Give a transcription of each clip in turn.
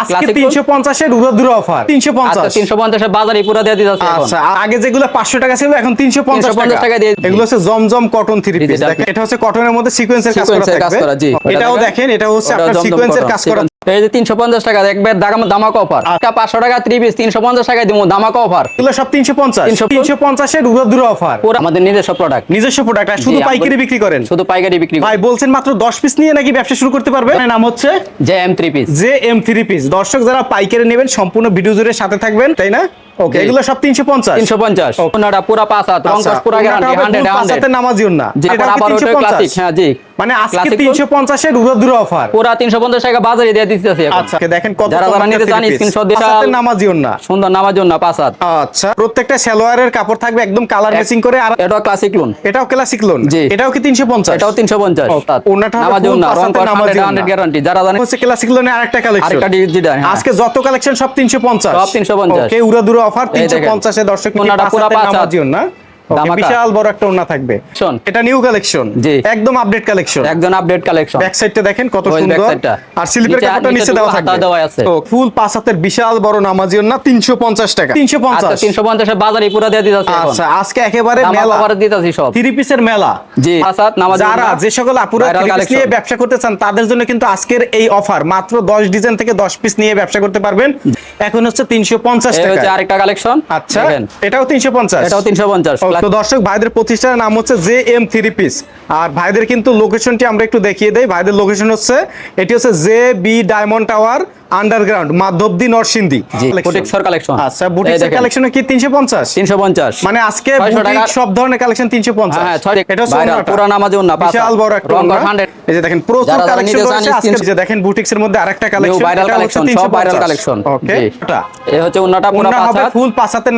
আজকে Classic তিনশো পঞ্চাশের উড়াদুরা অফার। তিনশো আচ্ছা পঞ্চাশ তিনশো বাজারে পুরো দিয়ে আচ্ছা আগে যেগুলো পাঁচশো টাকা ছিল এখন তিনশো পঞ্চাশ 350 টাকা। দিয়ে এগুলো হচ্ছে জমজম কটন থ্রি পিস দেখেন এটা হচ্ছে কটনের মধ্যে সিকোয়েন্সের কাজ করা কাজ থাকবে। করা এটাও দেখেন। এটা হচ্ছে আপনার সিকোয়েন্সের কাজ করা এই যে তিনশো পঞ্চাশ টাকা দেখবে দামাকা অফার পাঁচশো টাকা পিস তিনশো পঞ্চাশ টাকায় দিব দামাকা অফার এগুলো সব তিনশো পঞ্চাশ। তিনশো পঞ্চাশের উড়াদুরা অফার আমাদের নিজস্ব প্রোডাক্ট নিজস্ব প্রোডাক্ট শুধু পাইকারি বিক্রি করেন। শুধু পাইকারি বিক্রি ভাই বলছেন মাত্র দশ পিস নিয়ে নাকি ব্যবসা শুরু করতে পারবে নাম হচ্ছে J M three piece. J M three piece. দর্শক যারা পাইকারি নেবেন সম্পূর্ণ ভিডিও জুড়ে সাথে থাকবেন তাই না? ওকে এগুলো সব তিনশো পঞ্চাশ। তিনশো পঞ্চাশ। ওনাটা পুরা পাঁচ হাত রং কস পুরা গ্যারান্টি হান্ড্রেড হান্ড্রেড নামাজিও না। জি এটা আবার ওটা ক্লাসিক হ্যাঁ জি। মানে আজকে Classic তিনশো পঞ্চাশের উড়াদুরা অফার। পুরা তিনশো পঞ্চাশ টাকা বাজারে দিয়ে দিতেছি এখন। আচ্ছা দেখেন কত যারা যারা নিতে চান স্ক্রিনশট দিয়ে নামাজিও না। সুন্দর পাঁচ হাত। আচ্ছা প্রত্যেকটা সালোয়ারের কাপড় থাকবে একদম কালার ম্যাচিং করে আর এটাও ক্লাসিক লোন এটাও ক্লাসিক লোন। এটাও কি তিনশো পঞ্চাশ? এটাও তিনশো পঞ্চাশ। ওনাটা রং। হান্ড্রেড গ্যারান্টি যারা জানে হচ্ছে ক্লাসিক লোনের আরেকটা কালেকশন আরেকটা ডিজাইন আজকে যত কালেকশন সব তিনশো পঞ্চাশ। সব 350 ওকে উড়াদুরা অফার তিনশো পঞ্চাশে দর্শক ওনাটা পুরা পাঁচ না। বিশাল বড় একটা ওনা থাকবে। শোন। এটা নিউ কালেকশন। একদম আপডেট কালেকশন একজন আপডেট কালেকশন ব্যাক সাইডটা দেখেন কত সুন্দর। আর স্লিপের কাপড়টা নিচে দেওয়া থাকবে। দেওয়া আছে। তো ফুল পাঁচ হাতের বিশাল বড় নামাজিও না তিনশো পঞ্চাশ টাকা। তিনশো আচ্ছা পঞ্চাশ। তিনশো পঞ্চাশের বাজারে পুরো দিয়ে দিতেছি আচ্ছা আজকে একেবারে মেলা। অফারে দিতেছি সব। থ্রি পিসের মেলা। জি। পাঁচ হাত নামাজ যারা যে সকল আপুরা Viral থ্রি পিস নিয়ে ব্যবসা করতে চান তাদের জন্য কিন্তু আজকের এই অফার মাত্র দশ ডিজাইন থেকে দশ পিস নিয়ে ব্যবসা করতে পারবেন। এখন হচ্ছে তিনশো পঞ্চাশ এই হচ্ছে টাকা আরেকটা কালেকশন আচ্ছা এটাও তিনশো পঞ্চাশ। এটাও তিনশো পঞ্চাশ। তো দর্শক, ভাইদের প্রতিষ্ঠানের নাম হচ্ছে জে এম থ্রি পিস। আর ভাইদের কিন্তু লোকেশনটি আমরা একটু দেখিয়ে দেই। ভাইদের লোকেশন হচ্ছে, এটি হচ্ছে J B diamond tower underground Madhabdi Narsingdi বুটিক্সর collection আচ্ছা কালেকশন কি 350 350 মানে আজকে বুটিক সব ধরনের কালেকশন 350 হ্যাঁ এটা না বিশাল বড় একটা এই যে দেখেন প্রচুর কালেকশন আজকে। যে দেখেন মধ্যে আরেকটা কালেকশন ভাইরাল কালেকশন সব ভাইরাল কালেকশন ওকে এটা এই হচ্ছে ফুল পাঁচাতে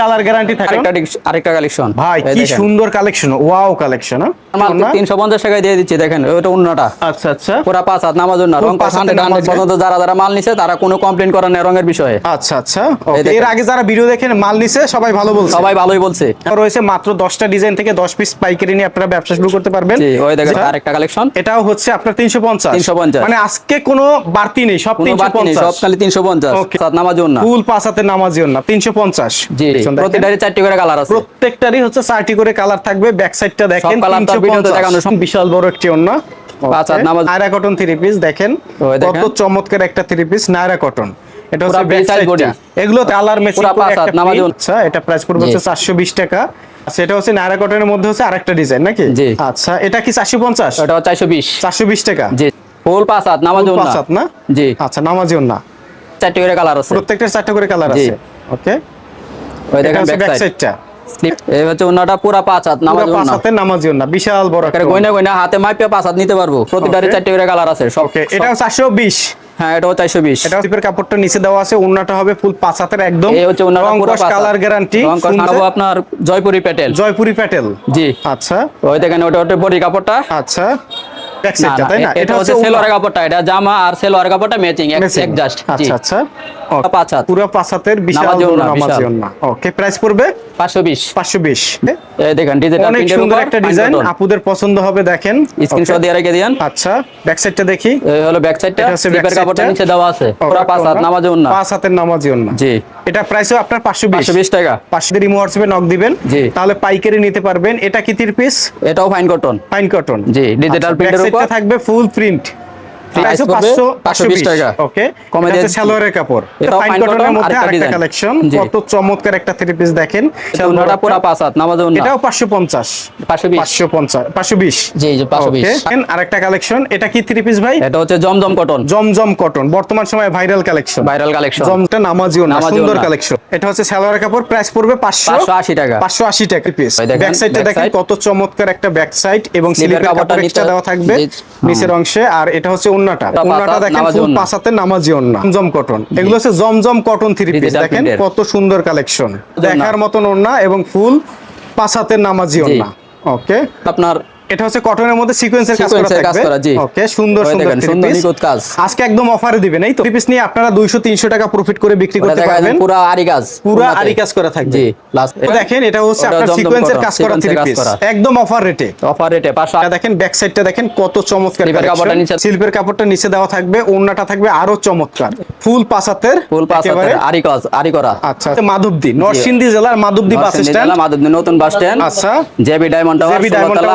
কালার গ্যারান্টি থাকে। আরেকটা আরেকটা কালেকশন ভাই কি সুন্দর কালেকশন ওয়াও কালেকশন মাত্র 350 টাকায় দিয়ে দিচ্ছি দেখেন ওটা আচ্ছা আচ্ছা। পাঁচাত নামাজ অন্য রংকশ 100 100 যারা যারা মাল নিছে তারা কোনো কমপ্লেন করেন না রঙের বিষয়ে। আচ্ছা আচ্ছা। এর আগে যারা ভিডিও দেখেন মাল নিছে সবাই ভালো বলছে। সবাই ভালোই বলছে। রয়েছে মাত্র দশটা ডিজাইন থেকে দশ পিস পাইকারি নিয়ে আপনারা ব্যবসা শুরু করতে পারবেন। জি ওই দেখেন আচ্ছা, আরেকটা কালেকশন এটাও হচ্ছে আপনার তিনশো পঞ্চাশ। 350 মানে আজকে কোনো বাড়তি নেই সব কোনো তিনশো বাকি নেই সব খালি তিনশো পঞ্চাশ। Okay. সাত নামাজ না ফুল পাঁচ হাতের নামাজি না তিনশো পঞ্চাশ। জি প্রতিটারই চারটি করে কালার আছে। প্রত্যেকটারই হচ্ছে চারটি করে কালার থাকবে ব্যাক সাইডটা দেখেন সব colour তো আর ভিডিওতে দেখানো সম্ভব। বিশাল বড় একটি অন্য। পাঁচ হাত নামাজ- নায়রা কটন থ্রি পিস দেখেন। কত চমৎকার একটা থ্রি পিস নায়রা কটন। এটা হচ্ছে ব্যাক সাইডটা এগুলো কালার মেসিং পুরা পাঁচ হাত নামাজ আচ্ছা এটা প্রাইস পড়বে হচ্ছে 420 টাকা। আচ্ছা হচ্ছে নায়রা কটনের মধ্যে হচ্ছে আরেকটা ডিজাইন নাকি? আচ্ছা এটা কি 450 ওটা চারশো বিশ। 420 টাকা? জি। ফুল পাঁচ হাত নামাজ পাঁচ হাত না? জি। আচ্ছা নামাজিও না। চারটি করে কালার আছে। প্রত্যেকটার চারটা করে কালার আছে। ওকে ওই দেখেন ব্যাক ব্যাক সাইডটা স্লিপ এই হচ্ছে ওনাটা পুরা পাঁচ হাত নামাজ পুরো পাঁচ হাতের নামাজিও বিশাল বড় একটা গয়না গয়না হাতে মাইপে পাঁচ হাত নিতে পারব। প্রতিটারই চারটি করে কালার আছে সব এটাও 420 হ্যাঁ এটাও চারশো বিশ। এটা টিপের কাপড়টা নিচে দেওয়া আছে হবে ফুল পাঁচ হাতের একদম। এই হচ্ছে কালার গ্যারান্টি আপনার জয়পুরি প্যাটেল। জয়পুরি প্যাটেল। জি। আচ্ছা। ওই দেখেন ওটা ওটা বডি কাপড়টা। আচ্ছা। ব্যাক না, সাইডটা না, তাই না? এটা হচ্ছে সেলোয়ার কাপড়টা এটা জামা আর সেলোয়ার কাপড়টা ম্যাচিং Matching। আচ্ছা আচ্ছা। পাঁচ হাত। পুরো পাঁচ হাতের বিশাল ওকে প্রাইস পড়বে? পাঁচশো বিশ। 520 এই দেখেন ডিজিটাল অনেক সুন্দর একটা ডিজাইন আপুদের পছন্দ হবে দেখেন। স্ক্রিনশট দিয়ে রেখে দিয়েন। আচ্ছা ব্যাক সাইডটা দেখি। এই হলো ব্যাক সাইডটা এটা হচ্ছে back স্লিপের কাপড়টা নিচে দেওয়া আছে। পুরো পাঁচ হাত নামাজে না পাঁচ হাতের নামাজি ওড়না জি। এটা প্রাইসও আপনার 520 পাঁচশো বিশ টাকা। পাঁচশো দিয়ে রিমো হোয়াটসঅ্যাপে নক দিবেন। তাহলে পাইকারি নিতে পারবেন। এটা কি তির পিস এটাও ফাইন কটন ফাইন কটন জি, উপর। থাকবে ফুল প্রিন্ট Price পড়বে 520 টাকা। ওকে কমে এটা দিয়ে হচ্ছে সালোয়ারের কাপড়। এটাও ফাইন fine কটনের cotton, মধ্যে আরেকটা আরেকটা design। কালেকশন জি। কত চমৎকার একটা থ্রি পিস দেখেন। ওনাটা পুরো পাঁচ হাত নামাজে না। এটাও পাঁচশো বিশ। 550 520 জি জি পাঁচশো বিশ। আরেকটা কালেকশন এটা কি থ্রি পিস ভাই? এটা হচ্ছে জমজম কটন জমজম কটন বর্তমান সময়ে ভাইরাল কালেকশন ভাইরাল কালেকশন জমটা নামাজিও না সুন্দর কালেকশন এটা হচ্ছে সালোয়ারের কাপড়। প্রাইস পড়বে 500 পাঁচশো আশি টাকা। পাঁচশো আশি টাকা পিস ব্যাক সাইডটা দেখেন কত চমৎকার একটা ব্যাক সাইড এবং Sleeve এর স্লিপের কাপড় এক্সট্রা দেওয়া থাকবে নিচের অংশে। আর এটা হচ্ছে ওন্নাটা ওন্নাটা দেখেন ফুল ওড়না। নামাজি ওন্না জমজম কটন। এগুলো হচ্ছে জমজম কটন থ্রি পিস দেখেন কত সুন্দর কালেকশন। দেখার মতন ওন্না এবং ফুল পাঁচ হাতের নামাজি ওন্না ওকে। আপনার এটা হচ্ছে কটনের মধ্যে সিকোয়েন্সের কাজ করা থাকবে। ওকে সুন্দর সুন্দর দেখেন, সুন্দর নিখুঁত কাজ। আজকে একদম অফারে দিবেন। এই তো পিস নিয়ে আপনারা 200 300 টাকা প্রফিট করে বিক্রি করতে পারবেন। পুরো আরি কাজ পুরো আরি কাজ করা থাকবে। জি প্লাস তো দেখেন এটা হচ্ছে আপনার সিকোয়েন্সের কাজ করা থ্রি পিস একদম অফার রেটে অফার রেটে দেখেন ব্যাক সাইডটা দেখেন কত চমৎকার কাপড়টা নিচে- সিল্পের কাপড়টা নিচে দেওয়া থাকবে ওড়নাটা থাকবে আরও চমৎকার। ফুল পাসাতের ফুল আরি কাজ আরি করা। আচ্ছা মাধবদী নরসিংদী জেলার মাধবদী বাস স্ট্যান্ড। মাধবদী নতুন বাস স্ট্যান্ড। আচ্ছা। J B diamond tower JB Diamond ষোলতলা